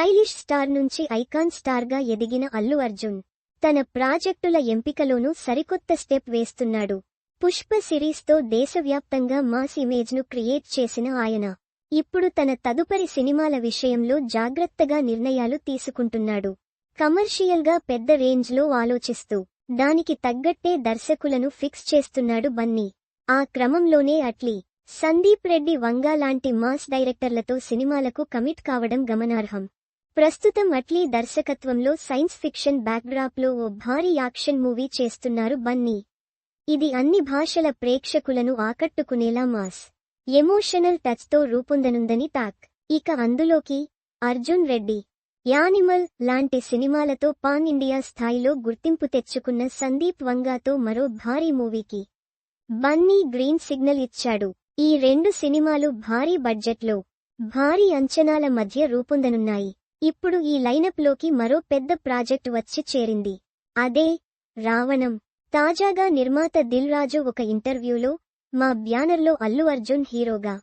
Stylish star నుంచి icon స్టార్గా ఎదిగిన అల్లు అర్జున్ తన ప్రాజెక్టుల ఎంపికలోనూ సరికొత్త స్టెప్ వేస్తున్నాడు. పుష్ప సిరీస్తో దేశవ్యాప్తంగా మాస్ ఇమేజ్ను క్రియేట్ చేసిన ఆయన ఇప్పుడు తన తదుపరి సినిమాల విషయంలో జాగ్రత్తగా నిర్ణయాలు తీసుకుంటున్నాడు. కమర్షియల్గా పెద్ద రేంజ్లో ఆలోచిస్తూ దానికి తగ్గట్టే దర్శకులను ఫిక్స్ చేస్తున్నాడు బన్నీ. ఆ క్రమంలోనే అట్లీ సందీప్ రెడ్డి వంగా లాంటి మాస్ డైరెక్టర్లతో సినిమాలకు కమిట్ కావడం గమనార్హం. ప్రస్తుతం అట్లీ దర్శకత్వంలో సైన్స్ ఫిక్షన్ బ్యాక్డ్రాప్లో ఓ భారీ యాక్షన్ మూవీ చేస్తున్నారు బన్నీ. ఇది అన్ని భాషల ప్రేక్షకులను ఆకట్టుకునేలా మాస్. ఎమోషనల్ టచ్తో రూపొందనుందని టాక్. ఇక అందులోకి అర్జున్ రెడ్డి. యానిమల్ లాంటి సినిమాలతో పాన్ ఇండియా స్థాయిలో గుర్తింపు తెచ్చుకున్న సందీప్ వంగాతో మరో భారీ మూవీకి బన్నీ గ్రీన్ సిగ్నల్ ఇచ్చాడు. ఈ రెండు సినిమాలు భారీ బడ్జెట్లో భారీ అంచనాల మధ్య రూపొందనున్నాయి. ఇప్పుడు ఈ లైనప్లోకి మరో పెద్ద ప్రాజెక్ట్ వచ్చి చేరింది. అదే రావణం. తాజాగా నిర్మాత దిల్ రాజు ఒక ఇంటర్వ్యూలో మా బ్యానర్లో అల్లు అర్జున్ హీరోగా.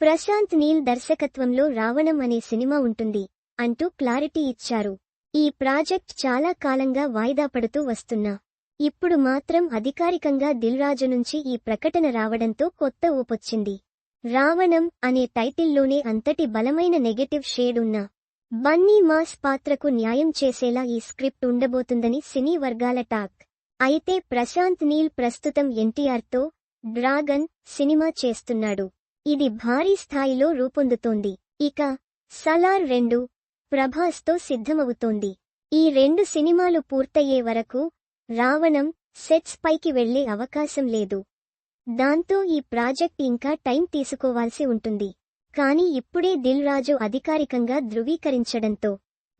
ప్రశాంత్ నీల్ దర్శకత్వంలో రావణం అనే సినిమా ఉంటుంది అంటూ క్లారిటీ ఇచ్చారు. ఈ ప్రాజెక్ట్ చాలా కాలంగా వాయిదా పడుతూ వస్తున్నా. ఇప్పుడు మాత్రం అధికారికంగా దిల్ రాజు నుంచి ఈ ప్రకటన రావడంతో కొత్త ఊపొచ్చింది. రావణం అనే టైటిల్లోనే అంతటి బలమైన నెగటివ్ షేడ్ ఉన్నా బన్నీ మాస్ పాత్రకు న్యాయం చేసేలా ఈ స్క్రిప్ట్ ఉండబోతుందని సినీ వర్గాల టాక్. అయితే ప్రశాంత్ నీల్ ప్రస్తుతం ఎన్టీఆర్తో డ్రాగన్ సినిమా చేస్తున్నాడు. ఇది భారీ స్థాయిలో రూపొందుతోంది. ఇక సలార్ రెండు ప్రభాస్తో సిద్ధమవుతోంది. ఈ రెండు సినిమాలు పూర్తయ్యే వరకు రావణం సెట్స్ పైకి వెళ్ళే అవకాశం లేదు. దాంతో ఈ ప్రాజెక్ట్ ఇంకా టైం తీసుకోవాల్సి ఉంటుంది. కానీ ఇప్పుడే దిల్ రాజు అధికారికంగా ధృవీకరించడంతో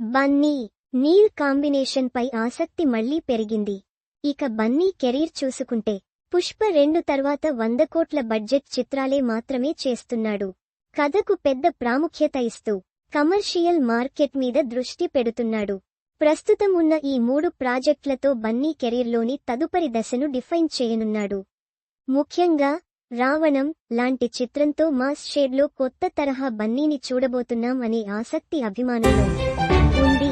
బన్నీ నీల్ కాంబినేషన్ పై ఆసక్తి మళ్ళీ పెరిగింది. ఇక బన్నీ కెరీర్ చూసుకుంటే పుష్ప రెండు తర్వాత వంద కోట్ల బడ్జెట్ చిత్రాలే మాత్రమే చేస్తున్నాడు. కథకు పెద్ద ప్రాముఖ్యత ఇస్తూ కమర్షియల్ మార్కెట్ మీద దృష్టి పెడుతున్నాడు. ప్రస్తుతం ఉన్న ఈ మూడు ప్రాజెక్టులతో బన్నీ కెరీర్లోని తదుపరి దశను డిఫైన్ చేయనున్నాడు. ముఖ్యంగా రావణం లాంటి చిత్రంతో మాస్ షేడ్లో కొత్త తరహా బన్నీని చూడబోతున్నాం అనే ఆసక్తి అభిమానులు. ఉంది